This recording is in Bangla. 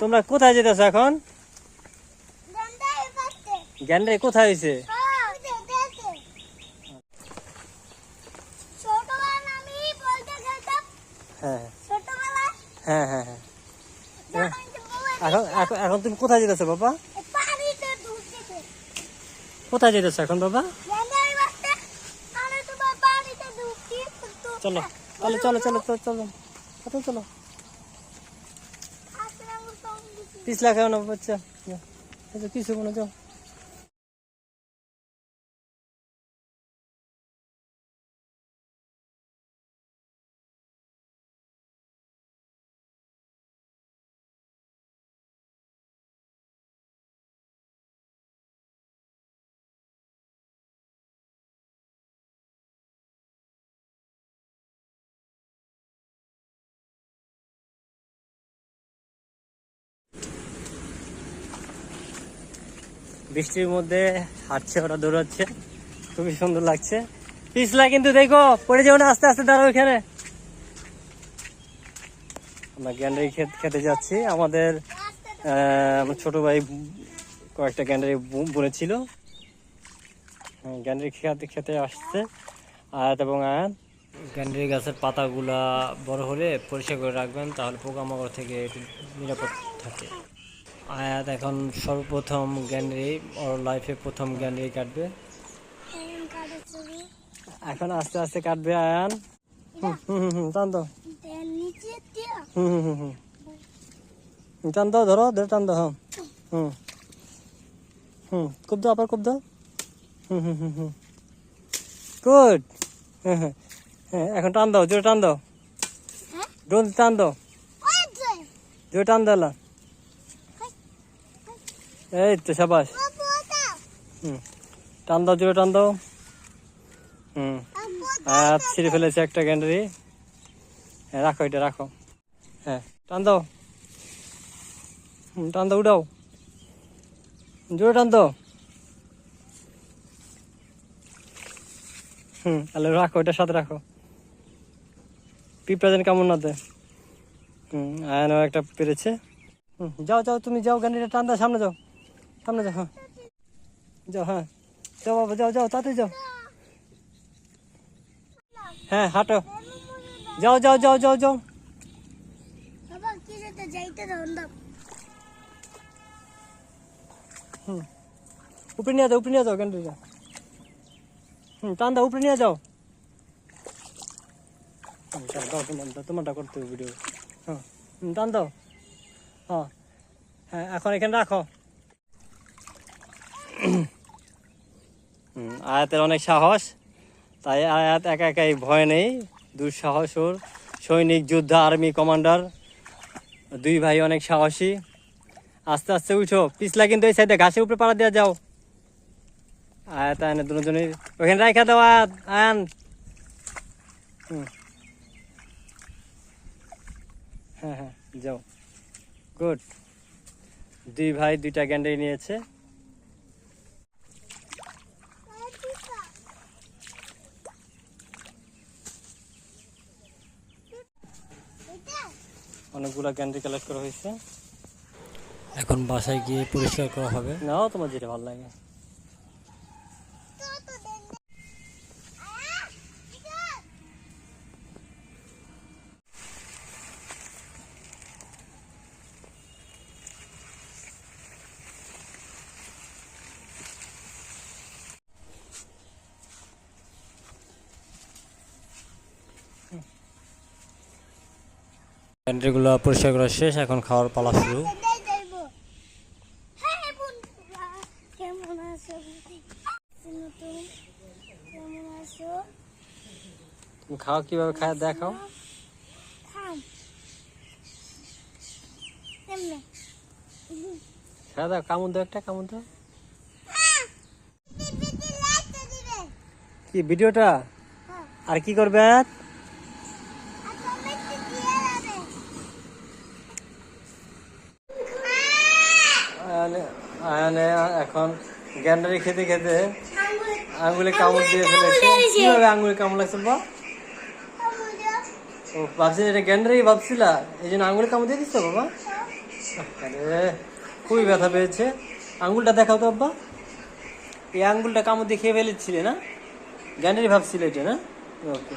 তোমরা কোথায় যেতেছ এখন? গ্যান্ডাই কোথায় হয়েছে হ্যাঁ।, হ্যাঁ। হ্যাঁ হ্যাঁ, হ্যাঁ। এখন এখন তুমি কোথায় যেতেছো বাবা? কোথায় যেতেছো এখন বাবা? চলো তাহলে চলো চলো চলো। চলো চলো। পিছলা খাও না বাচ্চা কিছু মনে যাও বৃষ্টির মধ্যে হাঁটছে ওরা দৌড়াচ্ছে। খুবই সুন্দর লাগছে। পিছলা কিন্তু দেখো পড়ে যাও না আস্তে আস্তে দাঁড়াও এখানে। আমরা গ্যান্ডারি খেত খেতে যাচ্ছি। আমাদের ছোট ভাই কয়েকটা গ্যান্ডারি বু- বুনেছিল। হ্যাঁ, গ্যান্ডারি খেতে খেতে আসছে। আয়াত এবং আয়াত গ্যান্ডারি গাছের পাতাগুলা বড় হলে পরিষ্কার করে রাখবেন তাহলে পোকামাকড় থেকে একটু নিরাপদ থাকে। আয়াত এখন সর্বপ্রথম গ্যান্ডারি ওর লাইফে প্রথম গ্যান্ডারি কাটবে। এখন আস্তে আস্তে কাটবে আয়ান। টান দাও দেন নিচে দিয়া হুম হুম হুম হুম। টান দাও ধরো ধরে টান দাও হুম। হুম খুব দাও আবার খুব দাও। হুম হুম হুম হুম। গুড হ্যাঁ হ্যাঁ হ্যাঁ এখন টান দাও জোরে টান দাও। হ্যাঁ? ডোল টান দাও। জোরে টান দাও এই তো সাবাস। হুম। টান দাও জোরে টান দাও। হুম। আর ছিঁড়ে ফেলেছে একটা গ্যান্ডারি। হ্যাঁ রাখো এটা রাখো। হ্যাঁ টান দাও। হুম, টান দাও উঠাও। জোরে টান দাও। হুম তাহলে রাখো এটার সাথে রাখো। পিঁপড়া যেন কেমন না দেয়। হুম আয়নও একটা পেরেছে। হুম যাও যাও তুমি যাও গ্যান্ডারিটা টান দাও সামনে যাও। সামনে যাও হ্যাঁ। যাও হ্যাঁ। যাও বাবা যাও যাও তাড়াতাড়ি যাও। হ্যাঁ হাঁটো। যাও যাও যাও যাও যাও। হুম। উপরে নিয়ে যাও উপরে নিয়ে যাও ক্যান্ডিটা হুম টান দাও উপরে নিয়ে যাও। দাও তোমার তোমারটা করতে হবে ভিডিও হ্যাঁ টান দাও। হ্যাঁ হ্যাঁ এখন এখানে রাখো। আয়াতের অনেক সাহস, তাই আয়াত একা একাই ভয় নেই। দুঃসাহস ওর। সৈনিক, যোদ্ধা, আর্মি, কমান্ডার, দুই ভাই অনেক সাহসী। আস্তে আস্তে উঠো। পিছলা কিন্তু এই সাইডে ঘাসের উপরে পাড়া দেওয়া যাও। আয়াত আয়নে দুজনে ওখানে রাখা দাও আয়াত, আয়ান। হ্যাঁ হ্যাঁ যাও। গুড। দুই ভাই দুইটা গ্যান্ডারি নিয়েছে। অনেকগুলো গ্যান্ডি কালেক্ট করা হয়েছে। এখন বাসায় গিয়ে পরিষ্কার করা হবে। নাও তোমার যেটা ভালো লাগে। প্যান্ট্রিগুলো পরিষ্কার করা শেষ, এখন খাওয়ার পালা শুরু। খাও কীভাবে খায় দেখাও। খাওয়া দাও কামুন তো একটা কামুন তো কি, ভিডিওটা? আর কি করবে? আয়ানে এখন গ্যান্ডারি খেতে খেতে আঙ্গুলে কামড় দিয়ে ফেলেছে। কীভাবে আঙ্গুলে কামড় লাগছে বা ও ভাবছি এটা গ্যান্ডারি ভাবছিলা। এই জন্য আঙ্গুলে কামড় দিয়ে দিচ্ছ বাবা। আরে, খুবই ব্যথা পেয়েছে। আঙ্গুলটা দেখাও তো আব্বা। এই আঙ্গুলটা কামড় দিয়ে খেয়ে ফেলেছিলে না? গ্যান্ডারি ভাবছিলে এটা না? ওকে।